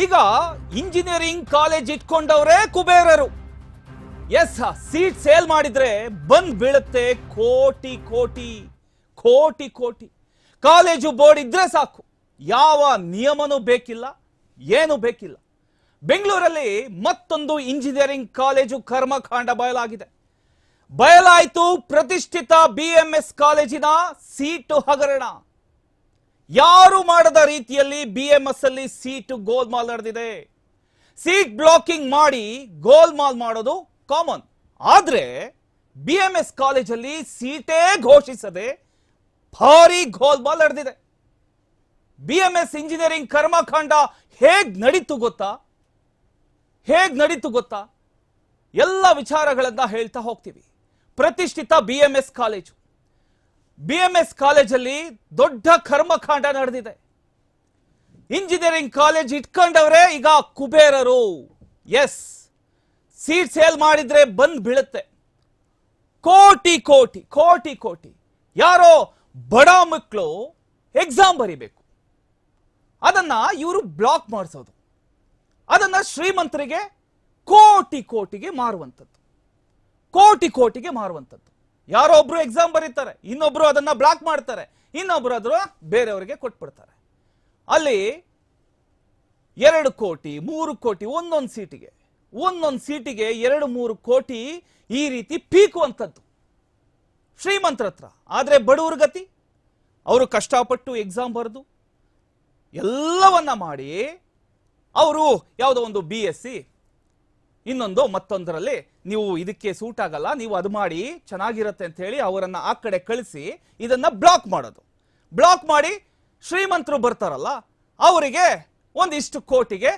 ಈಗ engineering college ಇಟ್ಕೊಂಡವರೇ ಕುಬೇರರು. ಎಸ್ ಸೀಟ್ ಸೇಲ್ ಮಾಡಿದ್ರೆ ಬಂದ್ ಬೀಳುತ್ತೆ ಕೋಟಿ ಕೋಟಿ ಕೋಟಿ ಕೋಟಿ. ಕಾಲೇಜು ಬೋರ್ಡ್ ಇದ್ರೆ ಸಾಕು. ಯಾವ ನಿಯಮನೂ ಬೇಕಿಲ್ಲ, ಏನು ಬೇಕಿಲ್ಲ. ಬೆಂಗಳೂರಲ್ಲಿ ಮತ್ತೊಂದು ಇಂಜಿನಿಯರಿಂಗ್ ಕಾಲೇಜು ಕರ್ಮಕಾಂಡ ಬಯಲಾಗಿದೆ. ಬಯಲಾಯಿತು ಪ್ರತಿಷ್ಠಿತ ಬಿಎಂಎಸ್ ಕಾಲೇಜಿನ ಸೀಟು ಹಗರಣ. ಯಾರು ಮಾಡದ ರೀತಿಯಲ್ಲಿ ಬಿಎಂಎಸ್ ಅಲ್ಲಿ ಸೀಟು ಗೋಲ್ಮಾಲ್ ನಡೆದಿದೆ. ಸೀಟ್ ಬ್ಲಾಕಿಂಗ್ ಮಾಡಿ ಗೋಲ್ ಮಾಲ್ ಮಾಡೋದು ಕಾಮನ್ ಆದ್ರೆ ಬಿಎಂಎಸ್ ಕಾಲೇಜಲ್ಲಿ ಸೀಟೇ ಘೋಷಿಸದೆ ಭಾರಿ ಗೋಲ್ಮಾಲ್ ನಡೆದಿದೆ. ಬಿಎಂಎಸ್ ಇಂಜಿನಿಯರಿಂಗ್ ಕರ್ಮಕಾಂಡ ಹೇಗ್ ನಡೀತು ಗೊತ್ತಾ? ಹೇಗ್ ನಡೀತು ಗೊತ್ತಾ? ಎಲ್ಲ ವಿಚಾರಗಳನ್ನ ಹೇಳ್ತಾ ಹೋಗ್ತೀವಿ. ಪ್ರತಿಷ್ಠಿತ ಬಿಎಂಎಸ್ ಕಾಲೇಜು ಬಿಎಂಎಸ್ ಕಾಲೇಜಲ್ಲಿ ದೊಡ್ಡ ಕರ್ಮಕಾಂಡ ನಡೆದಿದೆ. ಇಂಜಿನಿಯರಿಂಗ್ ಕಾಲೇಜ್ ಇಟ್ಕೊಂಡವರೇ ಈಗ ಕುಬೇರರು. ಎಸ್ ಸೀಟ್ ಸೇಲ್ ಮಾಡಿದ್ರೆ ಬಂದ್ ಬೀಳುತ್ತೆ. ಕೋಟಿ ಕೋಟಿ ಕೋಟಿ ಕೋಟಿ. ಯಾರೋ ಬಡ ಮಕ್ಕಳು ಎಕ್ಸಾಮ್ ಬರಿಬೇಕು. ಅದನ್ನ ಇವರು ಬ್ಲಾಕ್ ಮಾಡಿಸೋದು. ಅದನ್ನ ಶ್ರೀಮಂತರಿಗೆ ಕೋಟಿ ಕೋಟಿಗೆ ಮಾರುವಂಥದ್ದು. ಕೋಟಿ ಕೋಟಿಗೆ ಮಾರುವಂಥದ್ದು. ಯಾರೋ ಒಬ್ರು ಎಕ್ಸಾಮ್ ಬರೀತಾರೆ, ಇನ್ನೊಬ್ರು ಅದನ್ನ ಬ್ಲಾಕ್ ಮಾಡ್ತಾರೆ, ಇನ್ನೊಬ್ರು ಅದ್ರ ಬೇರೆಯವರಿಗೆ ಕೊಟ್ಬಿಡ್ತಾರೆ. ಅಲ್ಲಿ ಎರಡು ಕೋಟಿ, ಮೂರು ಕೋಟಿ ಒಂದೊಂದು ಸೀಟಿಗೆ ಒಂದೊಂದು ಸೀಟಿಗೆ ಎರಡು, ಮೂರು ಕೋಟಿ ಈ ರೀತಿ ಪೀಕುವಂಥದ್ದು. ಶ್ರೀಮಂತರ ಹತ್ರ. ಆದರೆ ಬಡವ್ರ ಗತಿ, ಅವರು ಕಷ್ಟಪಟ್ಟು ಎಕ್ಸಾಮ್ ಬರೆದು ಎಲ್ಲವನ್ನ ಮಾಡಿ, ಅವರು ಯಾವುದೋ ಒಂದು ಬಿ ಎಸ್ ಸಿ ಇನ್ನೊಂದು ಮತ್ತೊಂದರಲ್ಲಿ ನೀವು ಇದಕ್ಕೆ ಸೂಟ್ ಆಗಲ್ಲ, ನೀವು ಅದು ಮಾಡಿ ಚೆನ್ನಾಗಿರುತ್ತೆ ಅಂತ ಹೇಳಿ ಅವರನ್ನ ಆ ಕಡೆ ಕಳಿಸಿ ಇದನ್ನ ಬ್ಲಾಕ್ ಮಾಡೋದು. ಬ್ಲಾಕ್ ಮಾಡಿ ಶ್ರೀಮಂತರು ಬರ್ತಾರಲ್ಲ, ಅವರಿಗೆ ಒಂದಿಷ್ಟು ಕೋಟಿಗೆ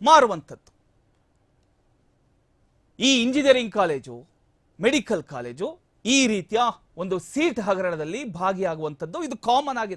ಮಾರುವಂಥದ್ದು. ಈ ಇಂಜಿನಿಯರಿಂಗ್ ಕಾಲೇಜು, ಮೆಡಿಕಲ್ ಕಾಲೇಜು ಈ ರೀತಿಯ ಒಂದು ಸೀಟ್ ಹಗರಣದಲ್ಲಿ ಭಾಗಿಯಾಗುವಂಥದ್ದು ಇದು ಕಾಮನ್ ಆಗಿದೆ.